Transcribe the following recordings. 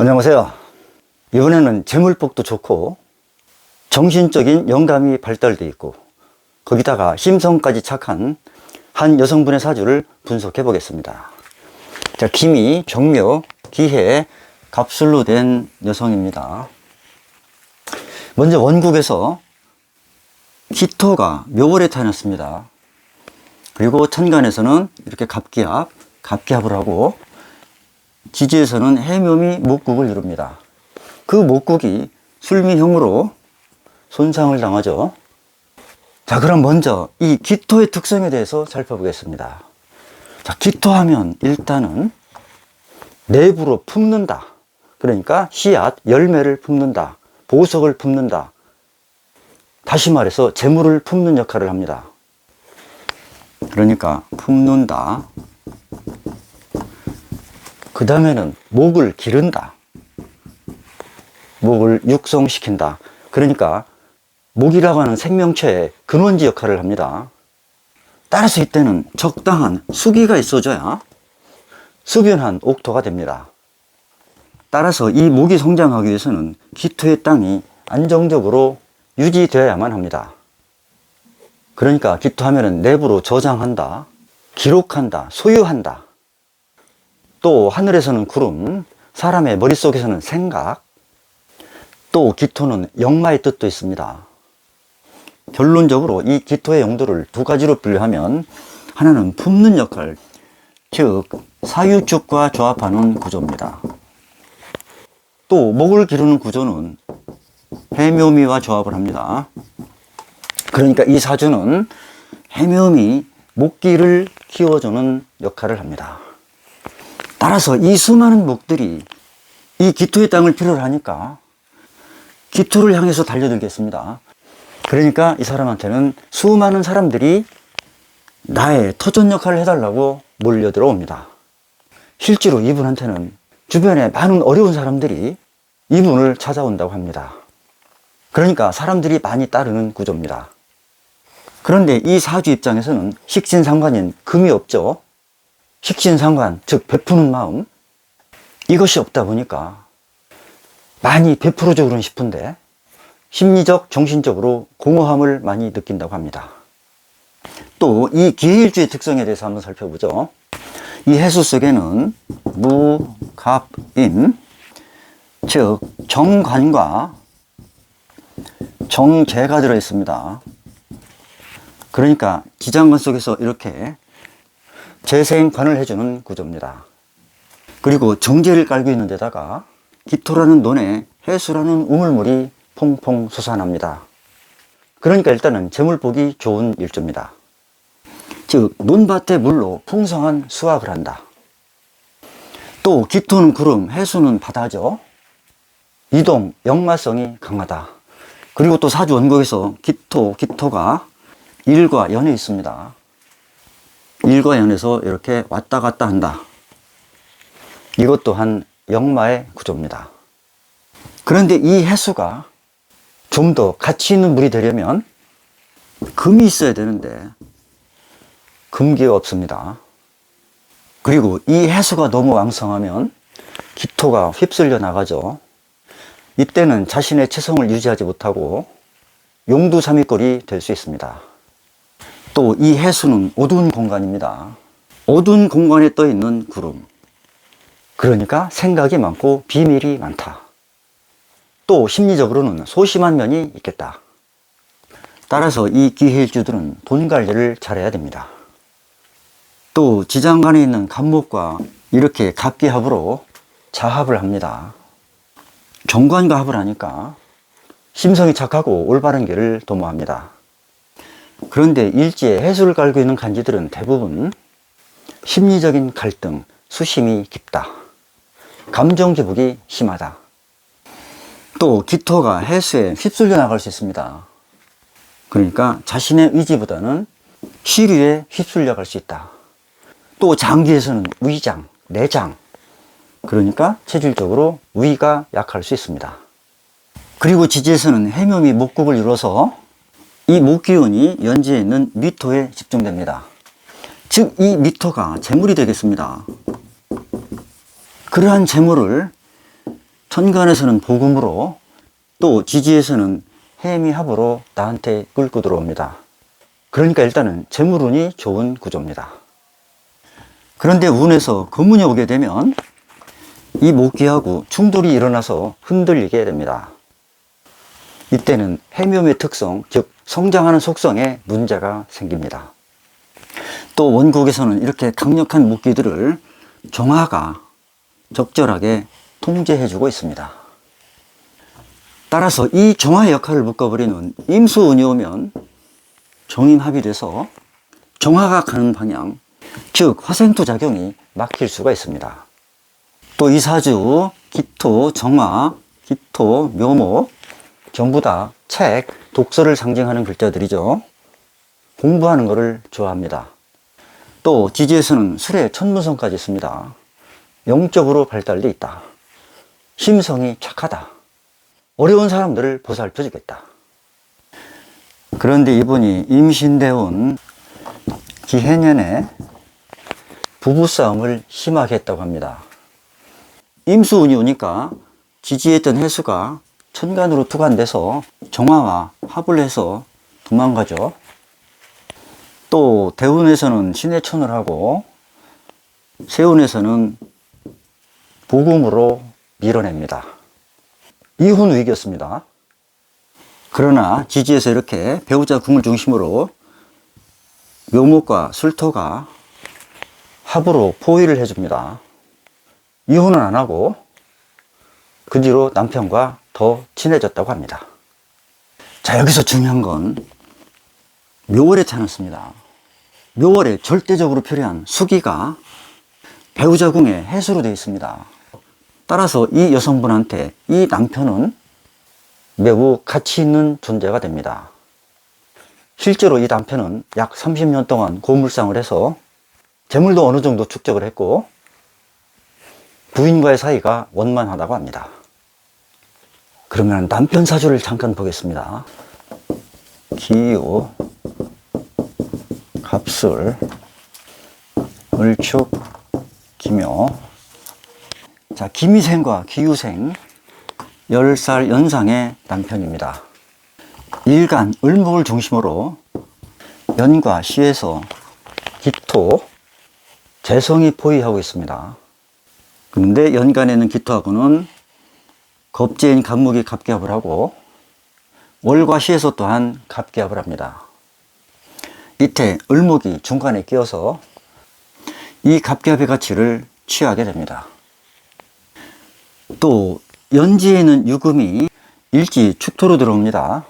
안녕하세요. 이번에는 재물복도 좋고 정신적인 영감이 발달돼 있고 거기다가 심성까지 착한 한 여성분의 사주를 분석해 보겠습니다. 자, 김이 정묘, 기해, 갑술로 된 여성입니다. 먼저 원국에서 기토가 묘월에 타났습니다. 그리고 천간에서는 이렇게 갑기합, 갑기합을 하고 지지에서는 해묘미 목국을 이룹니다. 그 목국이 술미형으로 손상을 당하죠. 자, 그럼 먼저 이 기토의 특성에 대해서 살펴보겠습니다. 자, 기토하면 일단은 내부로 품는다. 그러니까 씨앗, 열매를 품는다. 보석을 품는다. 다시 말해서 재물을 품는 역할을 합니다. 그러니까 품는다. 그 다음에는 목을 기른다. 목을 육성시킨다. 그러니까 목이라고 하는 생명체의 근원지 역할을 합니다. 따라서 이때는 적당한 수기가 있어줘야 수변한 옥토가 됩니다. 따라서 이 목이 성장하기 위해서는 기토의 땅이 안정적으로 유지되어야만 합니다. 그러니까 기토하면은 내부로 저장한다, 기록한다, 소유한다. 또 하늘에서는 구름, 사람의 머릿속에서는 생각, 또 기토는 역마의 뜻도 있습니다. 결론적으로 이 기토의 용도를 두 가지로 분류하면 하나는 품는 역할, 즉 사유축과 조합하는 구조입니다. 또 목을 기르는 구조는 해묘미와 조합을 합니다. 그러니까 이 사주는 해묘미, 목기를 키워주는 역할을 합니다. 따라서 이 수많은 목들이 이 기토의 땅을 필요로 하니까 기토를 향해서 달려들겠습니다. 그러니까 이 사람한테는 수많은 사람들이 나의 터전 역할을 해달라고 몰려 들어옵니다. 실제로 이분한테는 주변에 많은 어려운 사람들이 이분을 찾아온다고 합니다. 그러니까 사람들이 많이 따르는 구조입니다. 그런데 이 사주 입장에서는 식신상관인 금이 없죠. 식신상관, 즉 베푸는 마음 이것이 없다 보니까 많이 베풀어주고는 싶은데 심리적, 정신적으로 공허함을 많이 느낀다고 합니다. 또 이 기일주의 특성에 대해서 한번 살펴보죠. 이 해수 속에는 무, 갑, 임, 즉 정관과 정계가 들어 있습니다. 그러니까 지장관 속에서 이렇게 재생관을 해주는 구조입니다. 그리고 정제를 깔고 있는 데다가 기토라는 논에 해수라는 우물물이 퐁퐁 솟아납니다. 그러니까 일단은 재물 보기 좋은 일조입니다. 즉 논밭의 물로 풍성한 수확을 한다. 또 기토는 구름, 해수는 바다죠. 이동, 역마성이 강하다. 그리고 또 사주 원곡에서 기토, 기토가 일과 연에 있습니다. 일과 연에서 이렇게 왔다 갔다 한다. 이것 또한 역마의 구조입니다. 그런데 이 해수가 좀 더 가치 있는 물이 되려면 금이 있어야 되는데 금기가 없습니다. 그리고 이 해수가 너무 왕성하면 기토가 휩쓸려 나가죠. 이때는 자신의 체성을 유지하지 못하고 용두삼위꼴이 될 수 있습니다. 또 이 해수는 어두운 공간입니다. 어두운 공간에 떠 있는 구름. 그러니까 생각이 많고 비밀이 많다. 또 심리적으로는 소심한 면이 있겠다. 따라서 이 기해일주들은 돈 관리를 잘해야 됩니다. 또 지장간에 있는 갑목과 이렇게 갑기합으로 자합을 합니다. 정관과 합을 하니까 심성이 착하고 올바른 길을 도모합니다. 그런데 일지에 해수를 깔고 있는 간지들은 대부분 심리적인 갈등, 수심이 깊다. 감정 기복이 심하다. 또 기토가 해수에 휩쓸려 나갈 수 있습니다. 그러니까 자신의 의지보다는 시류에 휩쓸려 갈 수 있다. 또 장기에서는 위장, 내장. 그러니까 체질적으로 위가 약할 수 있습니다. 그리고 지지에서는 해묘미 목국을 이뤄서 이 목기운이 연지에 있는 미토에 집중됩니다. 즉, 이 미토가 재물이 되겠습니다. 그러한 재물을 천간에서는 복음으로 또 지지에서는 해미 합으로 나한테 끌고 들어옵니다. 그러니까 일단은 재물운이 좋은 구조입니다. 그런데 운에서 금운이 오게 되면 이 목기하고 충돌이 일어나서 흔들리게 됩니다. 이때는 해묘의 특성, 즉 성장하는 속성에 문제가 생깁니다. 또 원국에서는 이렇게 강력한 목기들을 정화가 적절하게 통제해주고 있습니다. 따라서 이 정화 역할을 묶어버리는 임수운이 오면 정임합이 돼서 정화가 가는 방향, 즉 화생토 작용이 막힐 수가 있습니다. 또 이 사주 기토, 정화, 기토, 묘목 전부 다 책, 독서를 상징하는 글자들이죠. 공부하는 것을 좋아합니다. 또 지지에서는 술의 천문성까지 있습니다. 영적으로 발달돼 있다. 심성이 착하다. 어려운 사람들을 보살펴 주겠다. 그런데 이분이 임신대운 기해년에 부부싸움을 심하게 했다고 합니다. 임수운이 오니까 지지했던 해수가 천간으로 투간돼서 정화와 합을 해서 도망가죠. 또 대운에서는 신해천을 하고 세운에서는 복음으로 밀어냅니다. 이혼 위기였습니다. 그러나 지지에서 이렇게 배우자 궁을 중심으로 묘목과 술토가 합으로 포위를 해줍니다. 이혼은 안 하고 그 뒤로 남편과 더 친해졌다고 합니다. 자, 여기서 중요한 건 묘월에 타났습니다. 묘월에 절대적으로 필요한 수기가 배우자 궁의 해수로 되어 있습니다. 따라서 이 여성분한테 이 남편은 매우 가치 있는 존재가 됩니다. 실제로 이 남편은 약 30년 동안 고물상을 해서 재물도 어느 정도 축적을 했고 부인과의 사이가 원만하다고 합니다. 그러면 남편 사주를 잠깐 보겠습니다. 기유, 갑술, 을축, 기묘. 자, 기미생과 기유생, 10살 연상의 남편입니다. 일간, 을목을 중심으로 연과 시에서 기토, 재성이 포위하고 있습니다. 근데 연간에는 기토하고는 겁재인 간목이 갑기합을 하고 월과 시에서 또한 갑기합을 합니다. 이때 을목이 중간에 끼어서 이 갑기합의 가치를 취하게 됩니다. 또 연지에는 유금이 일지 축토로 들어옵니다.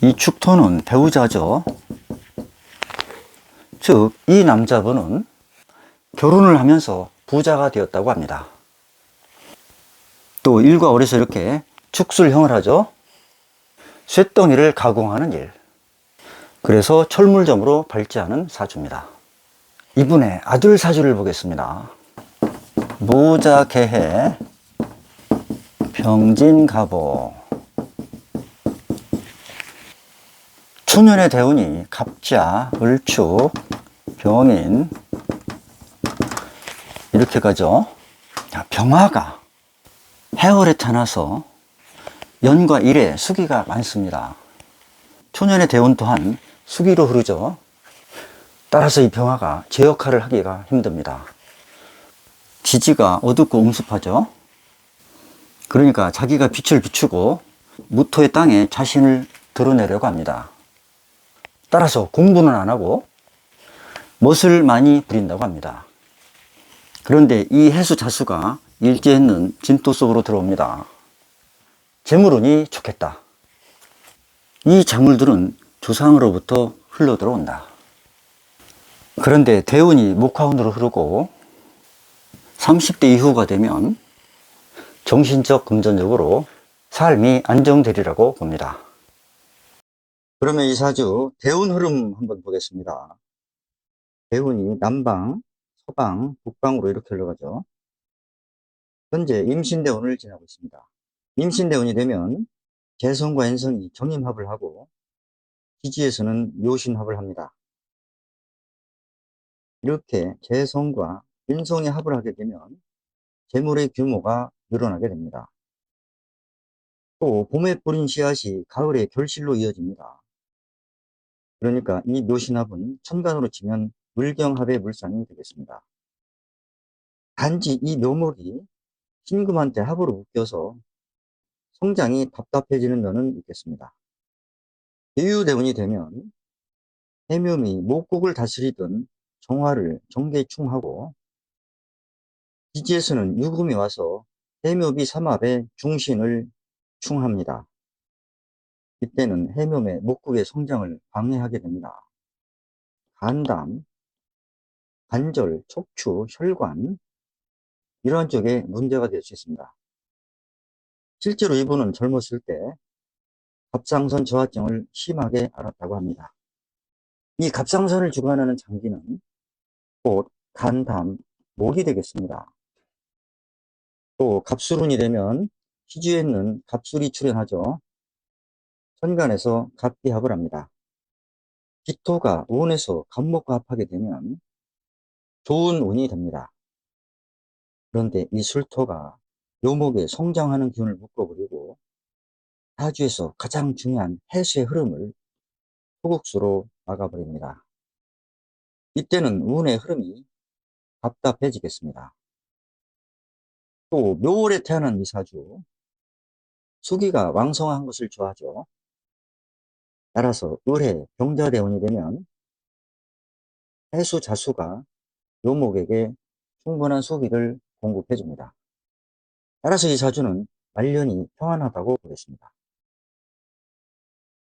이 축토는 배우자죠. 즉, 이 남자분은 결혼을 하면서 부자가 되었다고 합니다. 또 일과 월에서 이렇게 축술형을 하죠. 쇳덩이를 가공하는 일. 그래서 철물점으로 발제하는 사주입니다. 이분의 아들 사주를 보겠습니다. 모자 개해 병진 가보 초년의 대운이 갑자, 을축, 병인 이렇게 가죠. 자, 병화가 해월에 타나서 연과 일에 수기가 많습니다. 초년의 대운 또한 수기로 흐르죠. 따라서 이 병화가 제 역할을 하기가 힘듭니다. 지지가 어둡고 음습하죠. 그러니까 자기가 빛을 비추고 무토의 땅에 자신을 드러내려고 합니다. 따라서 공부는 안 하고 멋을 많이 부린다고 합니다. 그런데 이 해수 자수가 일제했는 진토 속으로 들어옵니다. 재물운이 좋겠다. 이 작물들은 조상으로부터 흘러 들어온다. 그런데 대운이 목화운으로 흐르고 30대 이후가 되면 정신적, 금전적으로 삶이 안정되리라고 봅니다. 그러면 이 사주 대운 흐름 한번 보겠습니다. 대운이 남방, 서방, 북방으로 이렇게 흘러가죠. 현재 임신대운을 지나고 있습니다. 임신대운이 되면 재성과 인성이 정임합을 하고 기지에서는 묘신합을 합니다. 이렇게 재성과 인성이 합을 하게 되면 재물의 규모가 늘어나게 됩니다. 또 봄에 뿌린 씨앗이 가을에 결실로 이어집니다. 그러니까 이 묘신합은 천간으로 치면 물경합의 물상이 되겠습니다. 단지 이 묘목이 신금한테 합으로 묶여서 성장이 답답해지는 면은 있겠습니다. 대유대운이 되면 해묘이 목국을 다스리던 정화를 정계충하고 기지에서는 유금이 와서 해묘비 삼합의 중신을 충합니다. 이때는 해묘의 목국의 성장을 방해하게 됩니다. 간담, 관절, 척추, 혈관 이러한 쪽에 문제가 될 수 있습니다. 실제로 이분은 젊었을 때 갑상선 저하증을 심하게 앓았다고 합니다. 이 갑상선을 주관하는 장기는 꽃, 간, 담, 목이 되겠습니다. 또 갑술운이 되면 희주에 있는 갑술이 출현하죠. 천간에서 갑기합을 합니다. 기토가 운에서 갑목과 합하게 되면 좋은 운이 됩니다. 그런데 이 술토가 묘목에 성장하는 기운을 묶어버리고 사주에서 가장 중요한 해수의 흐름을 소국수로 막아버립니다. 이때는 운의 흐름이 답답해지겠습니다. 또 묘월에 태어난 이 사주 수기가 왕성한 것을 좋아하죠. 따라서 을해 병자대운이 되면 해수 자수가 묘목에게 충분한 수기를 공급해 줍니다. 따라서 이 사주는 말년이 평안하다고 보겠습니다.